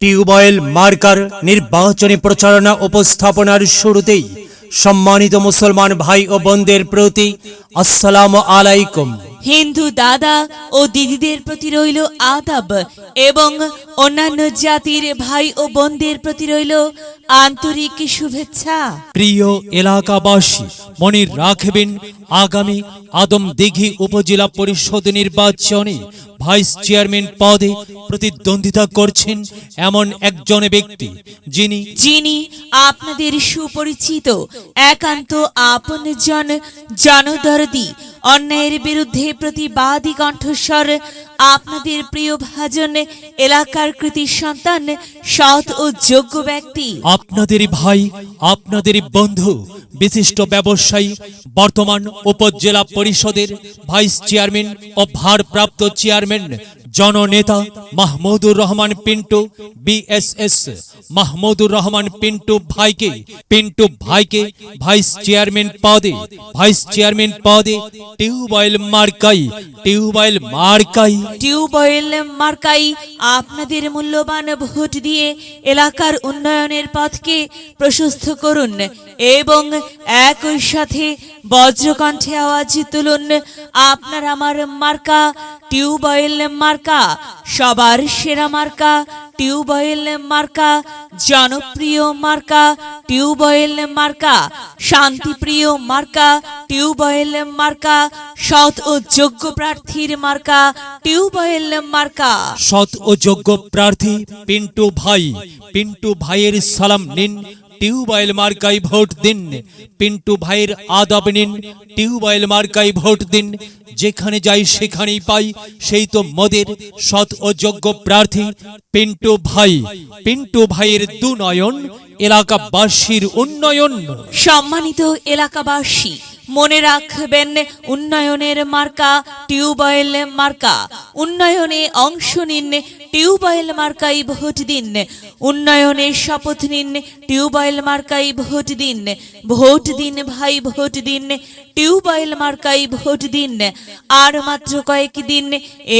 Tubewell marker নির্বাচনী প্রচারণা উপস্থাপনার শুরুতেই সম্মানিত মুসলমান ভাই ও বোনদের প্রতি আসসালামু আলাইকুম। হিন্দু দাদা ও দিদিদের প্রতি রইল আদাব এবং অন্যান্য জাতির ভাই ও বোনদের প্রতি রইল আন্তরিক শুভেচ্ছা। প্রিয় এলাকাবাসী মনে রাখবেন আগামী আদম দিঘি উপজেলা পরিষদ নির্বাচনে ভাইস চেয়ারম্যান পদে প্রতিদ্বন্দ্বিতা করছেন এমন একজন ব্যক্তি যিনি যিনি আপনাদের সুপরিচিত একান্ত আপনজন জনদরদি অন্যায়ের বিরুদ্ধে প্রতিবাদী কণ্ঠস্বর, আপনাদের প্রিয় ভাজন, এলাকার কৃতি সন্তান, সৎ ও যোগ্য ব্যক্তি। আপনাদের ভাই, আপনাদের বন্ধু, বিশিষ্ট ব্যবসায়ী, বর্তমান উপজেলা পরিষদের ভাইস চেয়ারম্যান ও ভারপ্রাপ্ত চেয়ারম্যান জননেতা মাহমুদুর রহমান পিন্টু বিএসএস মাহমুদুর রহমান পিন্টু ভাইকে পিন্টু ভাইকে ভাইস চেয়ারম্যান পদে, ভাইস চেয়ারম্যান পদে টিউবওয়েল মার্কাই টিউবওয়েল মার্কাই। টিউবওয়েল মার্কাই আপনাদের মূল্যবান ভোট দিয়ে এলাকার উন্নয়নের পথকে প্রশস্ত করুন এবং একই সাথে বজ্রকণ্ঠে আওয়াজ তুলুন। আপনার আমার মার্কা টিউবওয়েল মার্কা, সবার সেরা মার্কা, টিউবওয়েল মার্কা, জনপ্রিয় মার্কা, টিউবওয়েল মার্কা, শান্তিপ্রিয় মার্কা, টিউবওয়েল মার্কা, সৎ ও যোগ্য প্রার্থীর মার্কা, টিউবওয়েল মার্কা। সৎ ও যোগ্য প্রার্থী পিন্টু ভাই, পিন্টু ভাইয়ের সালাম নিন। টিউবওয়েল মার্কাই ভোট দিন। পিন্টু ভাইয়ের আদব নিন। টিউবওয়েল মার্কাই ভোট দিন। যেখানে যাই সেখানেই পাই। সেই তো মদের সৎ ও যোগ্য প্রার্থী পিন্টু ভাই। পিন্টু ভাইয়ের দুনয়ন এলাকাবাসীর উন্নয়ন। সম্মানিত এলাকাবাসী মনে রাখবেন, উন্নয়নের মার্কা, টিউবওয়েল মার্কা। উন্নয়নে অংশ নিন, টিউবওয়েল মার্কাই ভোট দিন। উন্নয়নে শপথ নিন, টিউবওয়েল মার্কাই ভোট দিন। ভোট দিন ভাই, ভোট দিন, টিউবওয়েল মার্কাই ভোট দিন। আর মাত্র কয়েক দিন,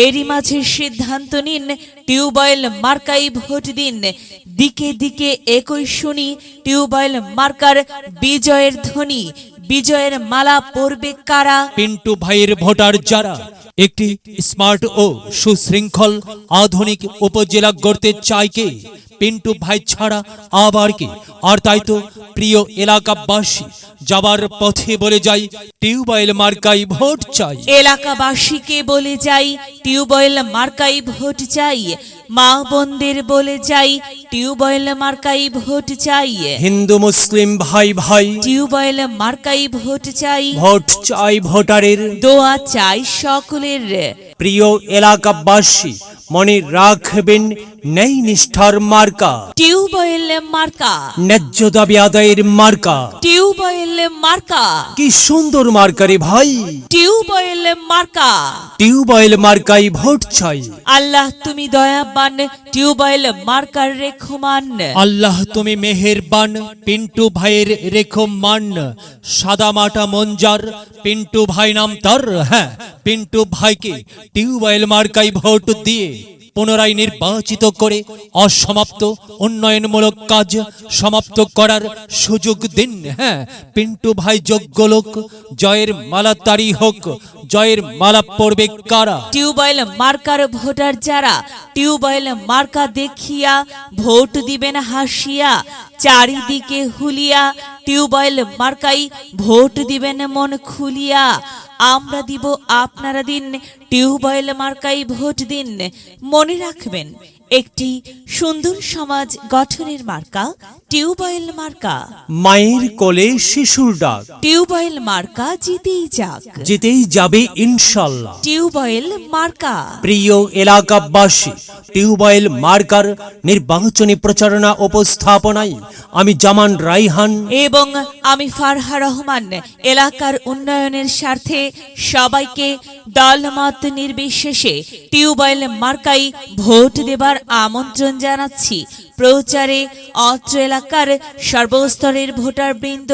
এরই মাঝে সিদ্ধান্ত নিন, টিউবওয়েল মার্কাই ভোট দিন। দিকে দিকে একই শুনি, টিউবওয়েল মার্কার বিজয়ের ধ্বনি। বিজয়ের মালা পরবে কারা? পিন্টু ভাইয়ের ভোটার যারা? একটি স্মার্ট ও সুশৃঙ্খল আধুনিক উপজেলা গড়তে চায় কে? পিন্টু ভাই ছাড়া আবার কে? আর তাই তো প্রিয় এলাকাবাসী যাবার পথে বলে যাই টিউবওয়েল মার্কাই ভোট চাই। এলাকাবাসীকে বলে যাই টিউবওয়েল মার্কাই ভোট চাই। মা বোনদের বলে যাই টিউবওয়েল মার্কাই ভোট চাই। হিন্দু মুসলিম ভাই ভাই। টিউবওয়েল মার্কাই ভোট চাই। ভোট চাই ভোটারের। দোয়া চাই সকলের। প্রিয় এলাকাবাসী মনে রাখবেন নেই নিষ্ঠার মার্কা। টিউবওয়েল মার্কা। ন্যায্য দাবি আদায়ের মার্কা। টিউবওয়েল মার্কা। কি সুন্দর মার্কা রে ভাই। টিউবওয়েল মার্কা। টিউবওয়েল মার্কাই ভোট চাই। আল্লাহ তুমি দয়াবান টিউবওয়েল মার্কার রেখমান। আল্লাহ তুমি মেহেরবান, পিন্টু ভাইয়ের রেখো মান সাদা মাটা মঞ্জার, পিন্টু ভাই নাম তার হ্যাঁ পিন্টু ভাইকে টিউবওয়েল মার্কাই ভোট দিয়ে। পুনরায় নির্বাচিত করে অসমাপ্ত, উন্নয়নমূলক কাজ সমাপ্ত করার সুযোগ দিন। হ্যাঁ পিন্টু ভাই যোগ্য লোক, জয়ের মালা তারি হোক, জয়ের মালা পড়বে কারা? টিউবওয়েল মার্কার ভোটার যারা, টিউবওয়েল মার্কা দেখিয়া ভোট দিবেন হাসিয়া, চারিদিকে হুলিয়া, টিউবওয়েল মার্কাই ভোট দিবেন মন খুলিয়া। আমরা দিব আপনারা দিন টিউবওয়েল মার্কাই ভোট দিন। মনে রাখবেন একটি সুন্দর সমাজ গঠনের মার্কা টিউবওয়েল মার্কা। মায়ের কোলে শিশুর ডাক। টিউবওয়েল মার্কা জিতেই যাক। জিতেই যাবে ইনশাল্লাহ। টিউবওয়েল মার্কা। প্রিয় এলাকাবাসী টিউবওয়েল মার্কার নির্বাচনী প্রচারণা উপস্থাপনায় আমি জামান রাইহান। এবং আমি ফারহা রহমান, এলাকার উন্নয়নের স্বার্থে সবাইকে দলমত নির্বিশেষে টিউবওয়েল মার্কাই ভোট দেবার আমন্ত্রণ জানাচ্ছি। প্রচারে অত্র এলাকার সর্বস্তরের ভোটার বৃন্দ